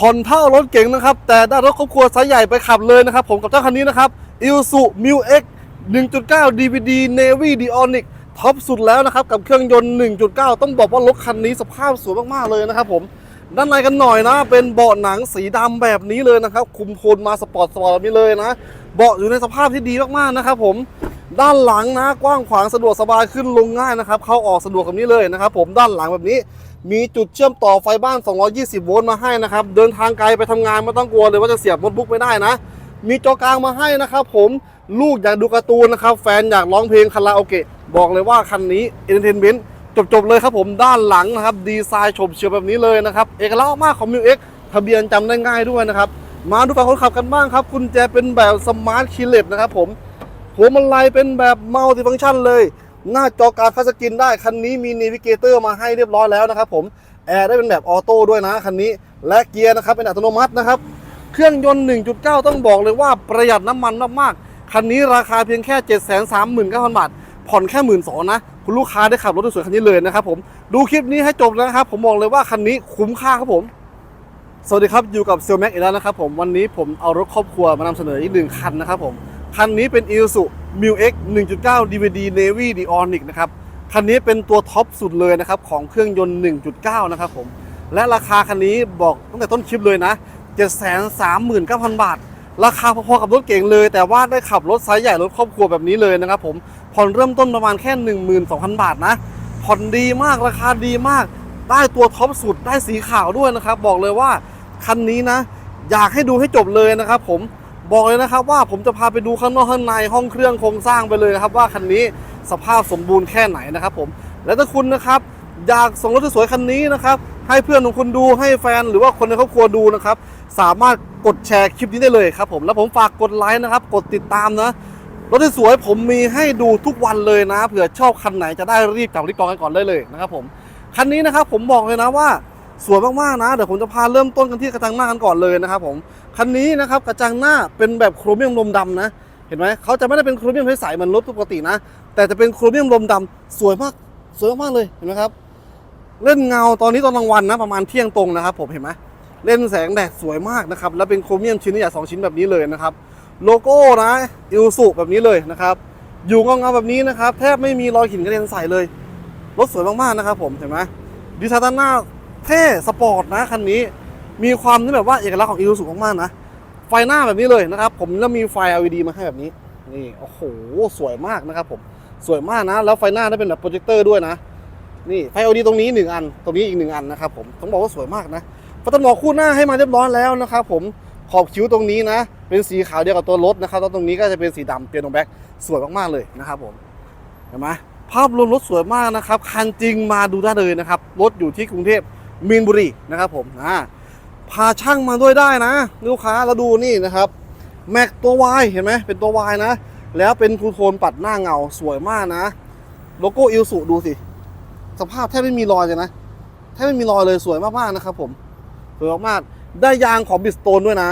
ผ่อนเท่ารถเก๋งนะครับ แต่ได้รถครอบครัวไซส์ใหญ่ไปขับเลยนะครับ ผมกับเจ้าคันนี้นะครับ i l s u m i l X 1.9 DVD Navy Dionic ท็อปสุดแล้วนะครับ กับเครื่องยนต์ 1.9 ต้องบอกว่ารถคันนี้สภาพสวยมากๆเลยนะครับผมด้านในกันหน่อยนะ เป็นเบาะหนังสีดำแบบนี้เลยนะครับ คุมโทนมาสปอร์ตสปอร์ตแบบนี้เลยนะ เบาะอยู่ในสภาพที่ดีมากๆนะครับผม ด้านหลังนะกว้างขวางสะดวกสบายขึ้นลงง่ายนะครับ เข้าออกสะดวกแบบนี้เลยนะครับผมด้านหลังแบบนี้มีจุดเชื่อมต่อไฟบ้าน 220 โวลต์มาให้นะครับ เดินทางไกลไปทำงานไม่ต้องกลัวเลยว่าจะเสียบโน้ตบุ๊กไม่ได้นะ มีจอกลางมาให้นะครับผมลูกอยากดูการ์ตูนนะครับ แฟนอยากร้องเพลงคาราโอเกะบอกเลยว่าคันนี้เอนเตอร์เทนเมนต์จบๆเลยครับผมด้านหลังนะครับ ดีไซน์ชมเชียวแบบนี้เลยนะครับ เอกลักษณ์มากของ m ิวเอ็กทะเบียนจำได้ง่ายด้วยนะครับ มาดูฝั่งคนขับกันบ้างครับกุญแจเป็นแบบสมาร์ทคีเลสนะครับผม หัวมันลายเป็นแบบมัลติฟังก์ชันเลย หน้าจอการคัสกรีนได้ คันนี้มีน a วิเกเตอร์มาให้เรียบร้อยแล้วนะครับผมแอร์ได้เป็นแบบออโต้ด้วยนะคันนี้และเกียร์นะครับเป็นอัตโนมัตินะครับ เครื่องยนต์ 1.9 ต้องบอกเลยว่าประหยัดน้ำมันมากๆคันนี้ราคาเพียงแค่ 739,000 บาท ผ่อนแค่1 2ื่นสองนะ คุณลูกค้าได้ขับรถสวยๆคันนี้เลยนะครับผมดูคลิปนี้ให้จบนะครับ ผมบอกเลยว่าคันนี้คุ้มค่าครับผมสวัสดีครับอยู่กับเซลแม็กอีกแล้วนะครับผมวันนี้ผมเอารถครอบครัวมานำเสนออีกหนึ่งคันนะครับผม คันนี้เป็น i l s u m i l X 1.9 DVD Navy Dionic นะครับ คันนี้เป็นตัวท็อปสุดเลยนะครับ ของเครื่องยนต์ 1.9 นะครับผม และราคาคันนี้บอกตั้งแต่ต้นคลิปเลยนะ 739,000 บาท ราคาพอๆกับรถเก๋งเลย แต่ว่าได้ขับรถไซส์ใหญ่รถครอบครัวแบบนี้เลยนะครับผมผ่อนเริ่มต้นประมาณแค่ 12,000 บาทนะผ่อนดีมากราคาดีมาก ได้ตัวท็อปสุดได้สีขาวด้วยนะครับ บอกเลยว่าคันนี้นะ อยากให้ดูให้จบเลยนะครับผม บอกเลยนะครับว่าผมจะพาไปดูข้างนอกข้างในห้องเครื่องโครงสร้างไปเลยนะครับ ว่าคันนี้สภาพสมบูรณ์แค่ไหนนะครับผมและถ้าคุณนะครับอยากส่งรถสวยคันนี้นะครับให้เพื่อนของคุณดูให้แฟนหรือว่าคนในครอบครัวดูนะครับ สามารถกดแชร์คลิปนี้ได้เลยครับผมแล้วผมฝากกดไลค์นะครับ กดติดตามนะรถสวยผมมีให้ดูทุกวันเลยนะเผื่อชอบคันไหนจะได้รีบจับรีบจองกันก่อนได้เลยนะครับผมคันนี้นะครับผมบอกเลยนะว่า สวยมากๆนะเดี๋ยวผมจะพาเริ่มต้นกันที่กระจังหน้ากันก่อนเลยนะครับผมคันนี้นะครับกระจังหน้าเป็นแบบโครเมียมลมดำนะ เห็นไหมเขาจะไม่ได้เป็นโครเมียมใสๆเหมือนรถปกตินะ แต่จะเป็นโครเมียมลมดำสวยมากสวยมากเลยเห็นไหมครับเล่นเงาตอนนี้ตอนกลางวันนะประมาณเที่ยงตรงนะครับ ผมเห็นไหมเล่นแสงแดดสวยมากนะครับแล้วเป็นโครเมียมชิ้นใหญ่สองชิ้นแบบนี้เลยนะครับโลโก้นะอิลสุแบบนี้เลยนะครับอยู่เงาๆแบบนี้นะครับ แทบไม่มีรอยหินกระเด็นใส่เลยรถสวยมากๆนะครับ ผมเห็นไหมดีไซน์ด้านหน้า เท่สปอร์ตนะคันนี้มีความที่แบบว่าเอกลักษณ์ของอิลสุมากๆนะ ไฟหน้าแบบนี้เลยนะครับ ผมแล้วมีไฟ LED มาให้แบบนี้ นี่โอ้โหสวยมากนะครับผมสวยมากนะ แล้วไฟหน้าได้เป็นแบบโปรเจคเตอร์ด้วยนะ นี่ไฟ LED ตรงนี้หนึ่งอัน ตรงนี้อีกหนึ่งอันนะครับผมต้องบอกว่าสวยมากนะพัฒนาคู่หน้าให้มาเรียบร้อยแล้วนะครับผมขอบคิ้วตรงนี้นะ เป็นสีขาวเดียวกับตัวรถนะครับแล้วตรงนี้ก็จะเป็นสีดำเปียโนแบ็กสวยมากๆเลยนะครับผมเห็นไหมภาพรวมรถสวยมากนะครับคันจริงมาดูได้เลยนะครับรถอยู่ที่กรุงเทพ มีนบุรีนะครับผมอ่าพาช่างมาด้วยได้นะ ลูกค้าแล้วดูนี่นะครับ แม็กตัววายเห็นไหมเป็นตัววายนะ แล้วเป็นทูโทนปัดหน้าเงาสวยมากนะ โลโก้อิลสุดูสิ สภาพแทบไม่มีรอยเลยนะแทบไม่มีรอยเลยสวยมากๆนะครับผมสวยมากๆได้ยางของบิสโตนด้วยนะ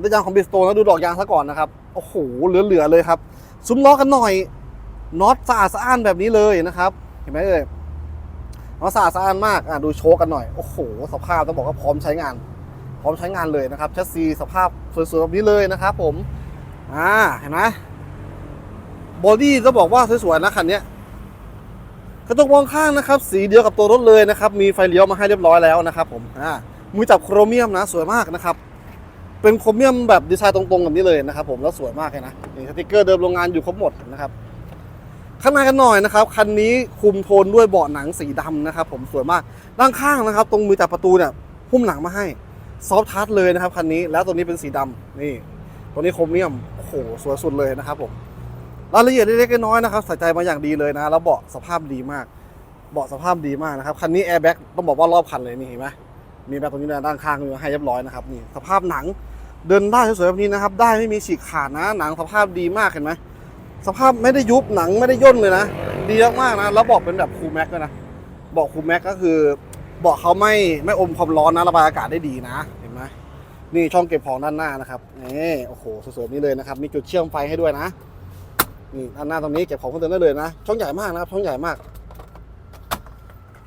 ได้ยางของบิสโตนแล้วดูดอกยางซะก่อนนะครับโอ้โหเหลือๆเลยครับ ซุ้มล้อกันหน่อยน็อตสะอาดสะอ้านแบบนี้เลยนะครับ เห็นไหมเอ่ย สะอาดสะอ้านมากอะดูโชว์กันหน่อย โอ้โห สภาพต้องบอกว่าพร้อมใช้งาน พร้อมใช้งานเลยนะครับแชสซีสภาพสวยๆแบบนี้เลยนะครับผม อ่า เห็นไหมบอดี้จะบอกว่าสวยๆนะคันนี้กระจกมองข้างนะครับ สีเดียวกับตัวรถเลยนะครับ มีไฟเลี้ยวมาให้เรียบร้อยแล้วนะครับผม อ่า มือจับโครเมียมนะ สวยมากนะครับ เป็นโครเมียมแบบดีไซน์ตรงๆแบบนี้เลยนะครับผม แล้วสวยมากเลยนะนี่สติกเกอร์เดิมโรงงานอยู่ครบหมดนะครับ ข้างในกันหน่อยนะครับคันนี้คุมโทนด้วยเบาะหนังสีดำนะครับ ผมสวยมากด้านข้างนะครับ ตรงมือจับประตูเนี่ยหุ้มหนังมาให้ซอฟทัชเลยนะครับคันนี้แล้วตัวนี้เป็นสีดำนี่ ตัวนี้โครเมียมโอ้โหสวยสุดเลยนะครับผมรายละเอียดเล็กๆน้อยๆนะครับใส่ใจมาอย่างดีเลยนะ แล้วเบาะสภาพดีมาก เบาะสภาพดีมากนะครับคันนี้แอร์แบ็กต้องบอกว่ารอบคันเลยนี่เห็นไหมมีแบบตรงนี้นะด้านข้างมีมาให้เรียบร้อยนะครับนี่สภาพหนังเดินได้สวยๆแบบนี้นะครับ ได้ไม่มีฉีกขาดนะ หนังสภาพดีมากเห็นไหม สภาพไม่ได้ยุบหนังไม่ได้ย่นเลยนะ ดีมากๆนะ แล้วบาะเป็นแบบคูลแม็กด้วยนะบาะคูลแม็กก็คือเบาะเขาไม่ไม่อมความร้อนนะระบายอากาศได้ดีนะ เห็นไหมนี่ช่องเก็บของด้านหน้านะครับนี่โอ้โหสวยๆนี้เลยนะครับ มีจุดเชื่อมไฟให้ด้วยนะนี่ด้านหน้าตรงนี้เก็บของเพิ่มเติมได้เลยนะ ช่องใหญ่มากนะครับ ช่องใหญ่มาก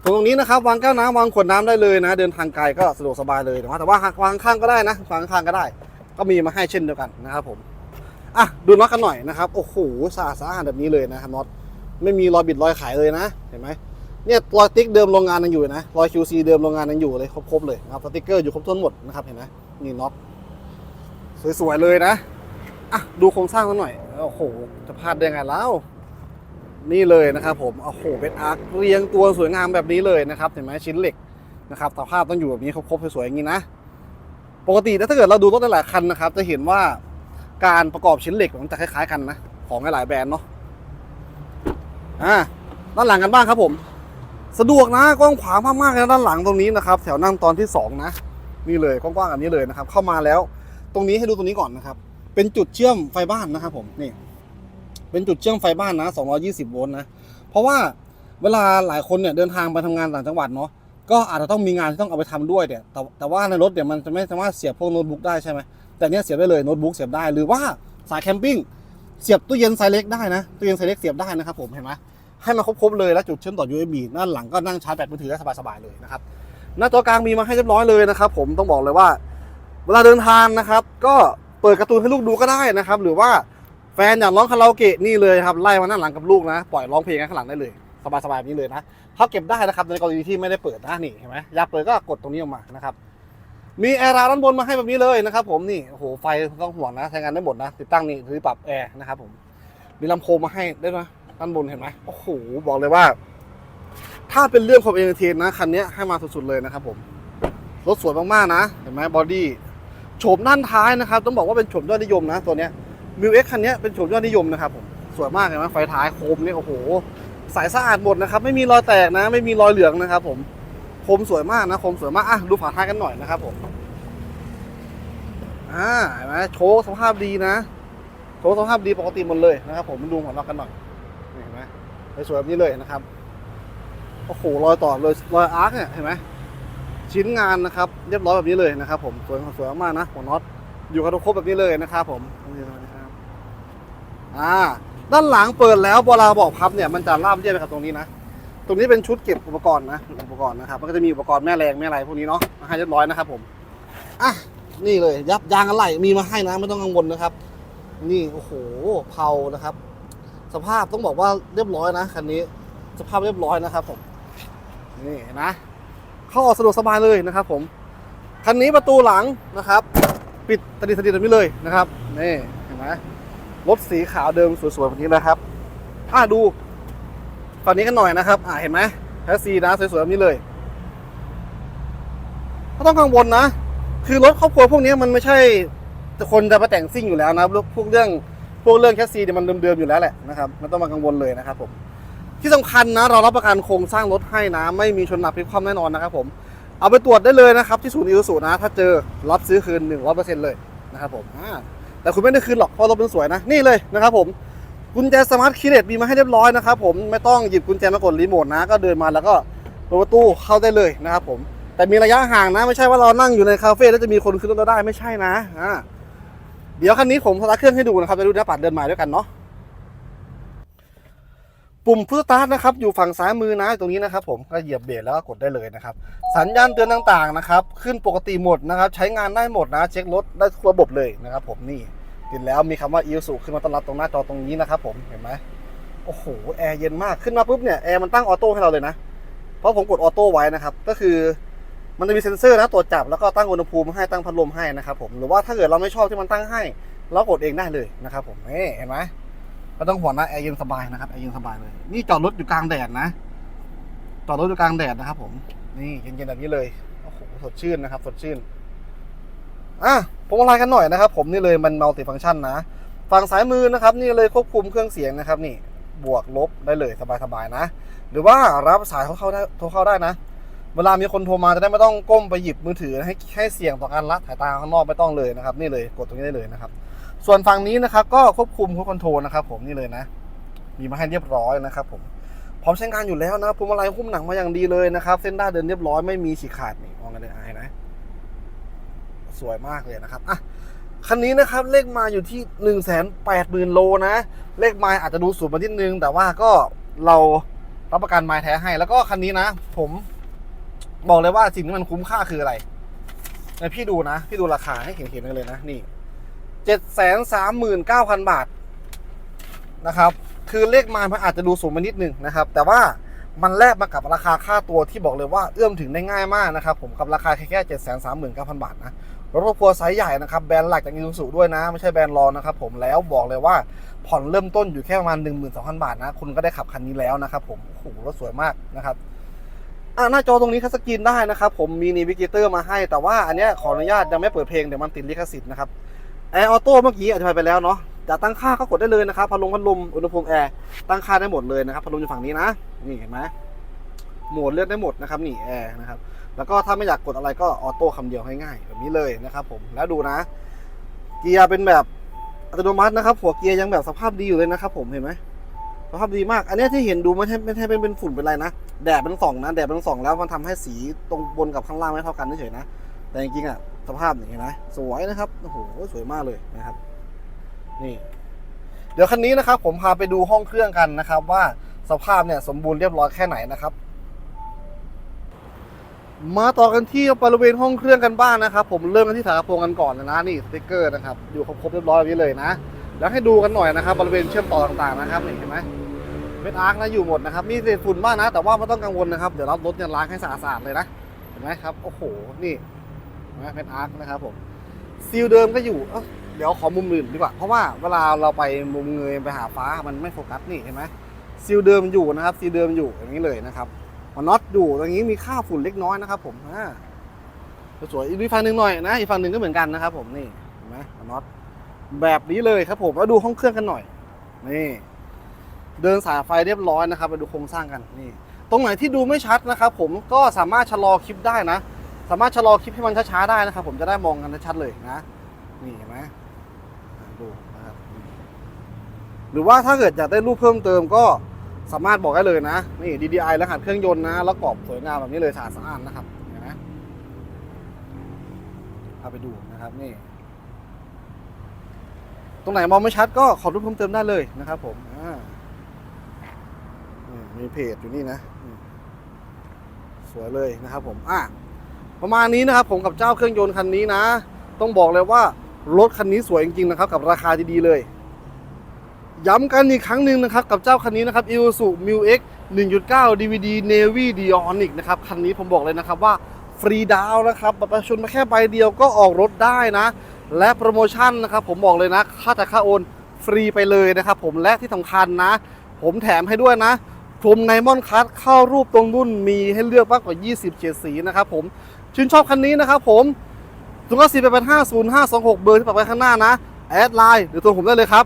ตรงนี้นะครับ วางแก้วน้ำวางขวดน้ำได้เลยนะ เดินทางไกลก็สะดวกสบายเลยนะแต่ว่าหาวางข้างก็ได้นะวางข้างก็ได้ ก็มีมาให้เช่นเดียวกันนะครับผม อะดูน็อตกันหน่อยนะครับโอ้โหสะอาดสะอาดแบบนี้เลยนะครับน็อตไม่มีรอยบิดรอยขายเลยนะเห็นไหมเนี่ยรอยติ๊กเดิมโรงงานยังอยู่นะรอย QC เดิมโรงงานยังอยู่เลยครบๆเลยนะครับสติ๊กเกอร์อยู่ครบถ้วนหมดนะครับเห็นไหมนี่น็อตสวยๆเลยนะอะดูโครงสร้างกันหน่อยโอ้โหจะพลาดได้ไงแล้วนี่เลยนะครับผมโอ้โหเป็นอาร์คเรียงตัวสวยงามแบบนี้เลยนะครับเห็นไหมชิ้นเหล็กนะครับสภาพต้องอยู่แบบนี้ครบๆสวยๆอย่างนี้นะ ปกติถ้าเกิดเราดูรถหลายคันนะครับ จะเห็นว่า การประกอบชิ้นเหล็กมันจะคล้ายๆกันนะ ของหลายๆแบรนด์เนาะอ่าด้านหลังกันบ้างครับผม สะดวกนะกว้างขวางมากๆเลยนะด้านหลังตรงนี้นะครับ แถวนั่งตอนที่สองนะ นี่เลยกว้างๆแบบนี้เลยนะครับ เข้ามาแล้ว ตรงนี้ให้ดูตรงนี้ก่อนนะครับ เป็นจุดเชื่อมไฟบ้านนะครับผมนี่ เป็นจุดเชื่อมไฟบ้านนะ 220 โวลต์นะ เพราะว่าเวลาหลายคนเนี่ยเดินทางไปทำงานต่างจังหวัดเนาะก็อาจจะต้องมีงานที่ต้องเอาไปทำด้วยเนี่ยแต่แต่ว่าในรถเนี่ยมันจะไม่สามารถเสียบพวกโน้ตบุ๊กได้ใช่ไหม แต่เนี้ยเสียบได้เลยโน้ตบุ๊กเสียบได้หรือว่าสายแคมปิ้งเสียบตู้เย็นไซเล็กได้นะตู้เย็นไซเล็กเสียบได้นะครับผมเห็นไหมให้มันครบๆเลยแล้วจุดเชื่อมต่อ USB ด้านหลังก็นั่งชาร์จแบตมือถือได้สบายๆเลยนะครับหน้าจอกลางมีมาให้เรียบร้อยเลยนะครับ ผมต้องบอกเลยว่า เวลาเดินทางนะครับ ก็เปิดการ์ตูนให้ลูกดูก็ได้นะครับ หรือว่าแฟนอยากร้องคาราโอเกะนี่เลยครับไล่มานั่งหลังกับลูกนะ ปล่อยร้องเพลงกันข้างหลังได้เลยสบายๆแบบนี้เลยนะเขาเก็บได้นะครับในกรณีที่ไม่ได้เปิดนะนี่เห็นไหมอยากเปิดก็กดตรงนี้ออกมานะครับ มีแอร์ราด้านบนมาให้แบบนี้เลยนะครับผมนี่โอ้โหไฟต้องห่วงนะใช้งานได้หมดนะ ติดตั้งนี่หรือปรับแอร์นะครับผมมีลำโพงมาให้ได้วยนะด้านบนเห็นไหมโอ้โหบอกเลยว่า ถ้าเป็นเรื่องความเอนเตอร์เทนนะคันนี้ให้มาสุดๆเลยนะครับผมรถสวยมากๆนะ เห็นไหมบอดี้โฉมด้านท้ายนะครับ ต้องบอกว่าเป็นโฉมยอดนิยมนะ ตัวเนี้ยมิวเอ็กคันนี้เป็นโฉมยอดนิยมนะครับผมสวยมากเลยนะไฟท้ายโคมเนี่ยโอ้โห สายสะอาดหมดนะครับ ไม่มีรอยแตกนะ ไม่มีรอยเหลืองนะครับผม คมสวยมากนะคมสวยมากอะดูฝาท้ายกันหน่อยนะครับผมอ่าเห็นไหมโชว์สภาพดีนะโชว์สภาพดีปกติหมดเลยนะครับ ผมดูของเรากันหน่อยเห็นไหมสวยแบบนี้เลยนะครับโอ้โหรอยต่อเลยรอยอาร์คเนี่ยเห็นไหมชิ้นงานนะครับ เรียบร้อยแบบนี้เลยนะครับ ผมสวยสวยมากนะหัวน็อตอยู่กันครบแบบนี้เลยนะครับผมนี่นะครับอ่าด้านหลังเปิดแล้วเวลาบอกพับเนี่ยมันจะราบเรียบไปกับตรงนี้นะ ตรงนี้เป็นชุดเก็บอุปกรณ์นะอุปกรณ์นะครับมันก็จะมีอุปกรณ์แม่แรงแม่อะไรพวกนี้เนาะมาให้เรียบร้อยนะครับผมอะนี่เลยยับยางอะไรมีมาให้นะไม่ต้องกังวลนะครับ นี่โอ้โหเผานะครับ สภาพต้องบอกว่าเรียบร้อยนะคันนี้ สภาพเรียบร้อยนะครับผมนี่นะ เข้าออกสะดวกสบายเลยนะครับ ผมคันนี้ประตูหลังนะครับ ปิดสนิทสนิทแบบนี้เลยนะครับนี่เห็นไหมรถสีขาวเดิมสวยๆแบบนี้นะครับอ่าดู ฝั่งนี้กันหน่อยนะครับ อ่าเห็นไหมแทสซีนะสวยๆแบบนี้เลยไม่ต้องกังวลนะ คือรถครอบครัวพวกนี้มันไม่ใช่คนจะมาแต่งซิ่งอยู่แล้วนะพวกเรื่องพวกเรื่องแคสซีเนี่ยมันเดิมๆอยู่แล้วแหละนะครับไม่ต้องมากังวลเลยนะครับผมที่สำคัญนะเรารับประกันโครงสร้างรถให้นะ ไม่มีชนหนักพลิกคว่ำแน่นอนนะครับผมเอาไปตรวจได้เลยนะครับ ที่ศูนย์อิสุนะ ถ้าเจอรับซื้อคืนหนึ่งร้อยเปอร์เซ็นต์เลยนะครับผมแต่คุณไม่ได้คืนหรอกเพราะรถมันสวยนะนี่เลยนะครับผม กุญแจสมาร์ทคีย์เลสมีมาให้เรียบร้อยนะครับผมไม่ต้องหยิบกุญแจมากดรีโมทนะ ก็เดินมาแล้วก็เปิดประตูเข้าได้เลยนะครับผมแต่มีระยะห่างนะ ไม่ใช่ว่าเรานั่งอยู่ในคาเฟ่แล้วจะมีคนขึ้นรถเราได้ไม่ใช่นะอ่าเดี๋ยวคันนี้ผมสตาร์ทเครื่องให้ดูนะครับจะดูหน้าปัดเดินมาด้วยกันเนาะปุ่มพุทสตาร์ทนะครับอยู่ฝั่งซ้ายมือนะตรงนี้นะครับผมก็เหยียบเบรกแล้วก็กดได้เลยนะครับสัญญาณเตือนต่างๆนะครับ ขึ้นปกติหมดนะครับ ใช้งานได้หมดนะ เช็ครถได้ทุกระบบเลยนะครับ ผมนี่ ติดแล้วมีคำว่าอิ s u ขึ้นมาต้อนรับตรงหน้าจอตรงนี้นะครับผมเห็นไหมโอ้โหแอร์เย็นมากขึ้นมาปุ๊บเนี่ยแอร์มันตั้งออโต้ให้เราเลยนะ เพราะผมกดออโต้ไว้นะครับก็คือมันจะมีเซ็นเซอร์นะตรวจจับแล้วก็ตั้งอุณหภูมิให้ตั้งพัดลมให้นะครับผมหรือว่าถ้าเกิดเราไม่ชอบที่มันตั้งให้ เรากดเองได้เลยนะครับผมเห็นไหมไม่ต้องห่วงนะแอร์เย็นสบายนะครับแอร์เย็นสบายเลยนี่จอดรถอยู่กลางแดดนะจอดรถอยู่กลางแดดนะครับผมนี่เย็นๆแบบนี้เลยโอ้โหสดชื่นนะครับ สดชื่นอะ ผมอะไรกันหน่อยนะครับ ผมนี่เลยมันมัลติฟังก์ชันนะฝั่งซ้ายมือนะครับ นี่เลยควบคุมเครื่องเสียงนะครับ นี่บวกลบได้เลยสบายๆนะ หรือว่ารับสายเขาเข้าได้โทรเข้าได้นะ เวลามีคนโทรมาจะได้ไม่ต้องก้มไปหยิบมือถือให้ให้เสี่ยงต่อการละสายตาข้างนอกไม่ต้องเลยนะครับ นี่เลยกดตรงนี้ได้เลยนะครับ ส่วนฝั่งนี้นะครับ ก็ควบคุมควบคอนโทรนะครับผมนี่เลยนะ มีมาให้เรียบร้อยนะครับ ผมพร้อมใช้งานอยู่แล้วนะพวงมาลัยหุ้มหนังมาอย่างดีเลยนะครับ เส้นด้าเดินเรียบร้อยไม่มีฉีกขาดนี่มองกันเลยอายนะ สวยมากเลยนะครับอะคันนี้นะครับเลขมาอยู่ที่1นึ่งแสนแปดหมื่นโลนะ เลขไมล์อาจจะดูสูงมานิดนึง แต่ว่าก็เรารับประกันไม้แท้ให้ แล้วก็คันนี้นะ ผมบอกเลยว่าสิ่งที่มันคุ้มค่าคืออะไรในพี่ดูนะ พี่ดูราคาให้เห็นๆกันเลยนะ นี่เจ็ดแสนสามหมื่นเก้าพันบาทนะครับ คือเลขไมามันอาจจะดูสูงไปนิดนึงนะครับ แต่ว่ามันแลกมากับราคาค่าตัวที่บอกเลยว่าเอื้อมถึงได้ง่ายมากนะครับ ผมกับราคาแค่แค่เจ็ดแสนสามหมื่นเก้าพันบาทนะ รถครอบครัวไซส์ใหญ่นะครับแบรนด์หลักจากอีซูซูด้วยนะ ไม่ใช่แบรนด์รองนะครับผมแล้วบอกเลยว่าผ่อนเริ่มต้นอยู่แค่ประมาณ 1 2 0 0 0 บาทนะ คุณก็ได้ขับคันนี้แล้วนะครับผมโอ้โหรถสวยมากนะครับอ่าหน้าจอตรงนี้คัสกรีนได้นะครับผมมีนีวิกเตอร์มาให้แต่ว่าอันเนี้ยขออนุญาตยังไม่เปิดเพลงเดี๋ยวมันติดลิขสิทธิ์นะครับแอร์ออโต้เมื่อกี้อธิบายไปแล้วเนาะจะตั้งค่าก็กดได้เลยนะครับพัดลมพัดลมอุณหภูมิแอร์ตั้งค่าได้หมดเลยนะครับพัดลมอยู่ฝั่งนี้นะนี่เห็นไหม โหมดเลือกได้หมดนะครับนี่แอร์นะครับแล้วก็ถ้าไม่อยากกดอะไรก็ออโต้คำเดียวง่ายๆแบบนี้เลยนะครับผมแล้วดูนะ เกียร์เป็นแบบอัตโนมัตินะครับ หัวเกียร์ยังแบบสภาพดีอยู่เลยนะครับ ผมเห็นไหมสภาพดีมาก อันนี้ที่เห็นดูไม่ใช่ไม่ใช่เป็นเป็นฝุ่นเป็นอะไรนะแดดเป็นส่องนะแดดเป็นส่องแล้วมันทำให้สีตรงบนกับข้างล่างไม่เท่ากันเฉยๆนะแต่จริงๆอะสภาพอย่างเงี้นะสวยนะครับโอ้โหสวยมากเลยนะครับ นี่ เดี๋ยวคันนี้นะครับ ผมพาไปดูห้องเครื่องกันนะครับ ว่าสภาพเนี่ยสมบูรณ์เรียบร้อยแค่ไหนนะครับ มาต่อกันที่บริเวณห้องเครื่องกันบ้างนะครับ ผมเริ่มกันที่ฝากระโปรงกันก่อนนะนี่สติ๊กเกอร์นะครับอยู่ครบเรียบร้อยแบบนี้เลยนะ แล้วให้ดูกันหน่อยนะครับบริเวณเชื่อมต่อต่างๆนะครับนี่เห็นไหมเม็ดอาร์คนะอยู่หมดนะครับมีเศษฝุ่นบ้างนะ แต่ว่าไม่ต้องกังวลนะครับเดี๋ยวรับรถเนี่ยล้างให้สะอาดๆเลยนะเห็นไหมครับโอ้โหนี่เห็นไหมเม็ดอาร์คนะครับผมซีลเดิมก็อยู่เดี๋ยวขอมุมอื่นดีกว่าเพราะว่าเวลาเราไปมุมเงยไปหาฟ้ามันไม่โฟกัสนี่เห็นไหมซีลเดิมอยู่นะครับซีลเดิมอยู่อย่างนี้เลยนะครับ นน็อตอยู่ตรงนี้มีค่าฝุ่นเล็กน้อยนะครับ ผมอ่าสวยๆอีกฝั่งหนึ่งหน่อยนะอีกฝั่งหนึ่งก็เหมือนกันนะครับ ผมนี่เห็นไหมมันน็อตแบบนี้เลยครับ ผมแล้วดูห้องเครื่องกันหน่อยนี่เดินสายไฟเรียบร้อยนะครับมาดูโครงสร้างกันนี่ ตรงไหนที่ดูไม่ชัดนะครับ ผมก็สามารถชะลอคลิปได้นะ สามารถชะลอคลิปให้มันช้าๆได้นะครับ ผมจะได้มองกันชัดเลยนะ นี่เห็นไหมดูนะครับหรือว่าถ้าเกิดอยากได้รูปเพิ่มเติมก็ สามารถบอกได้เลยนะนี่ DDI รหัสเครื่องยนต์นะ แล้วกรอบสวยงามแบบนี้เลยสะอาดสะอ้านนะครับเห็นไหมพาไปดูนะครับนี่ ตรงไหนมองไม่ชัดก็ขอรูปเพิ่มเติมได้เลยนะครับ ผมอ่ามีเพจอยู่นี่นะสวยเลยนะครับ ผมอะประมาณนี้นะครับ ผมกับเจ้าเครื่องยนต์คันนี้นะ ต้องบอกเลยว่ารถคันนี้สวยจริงๆนะครับ กับราคาดีๆเลย ย้ำกันอีกครั้งหนึ่งนะครับกับเจ้าคันนี้นะครับ Isuzu Mu X 1.9 DVD Navy Dionic นะครับคันนี้ผมบอกเลยนะครับว่าฟรีดาวนะครับบัตรประชาชนมาแค่ใบเดียวก็ออกรถได้นะ และโปรโมชั่นนะครับผมบอกเลยนะค่าแต่ค่าโอนฟรีไปเลยนะครับผมและที่สำคัญนะ ผมแถมให้ด้วยนะพรมไนมอนคัทเข้ารูปตรงรุ่นมีให้เลือกมากกว่า 20เฉดสีนะครับผมชื่นชอบคันนี้นะครับผม0 9 4 8 5 0 5 2 6 เบอร์ที่ปักไว้ข้างหน้านะ แอดไลน์หรือตัวผมได้เลยครับ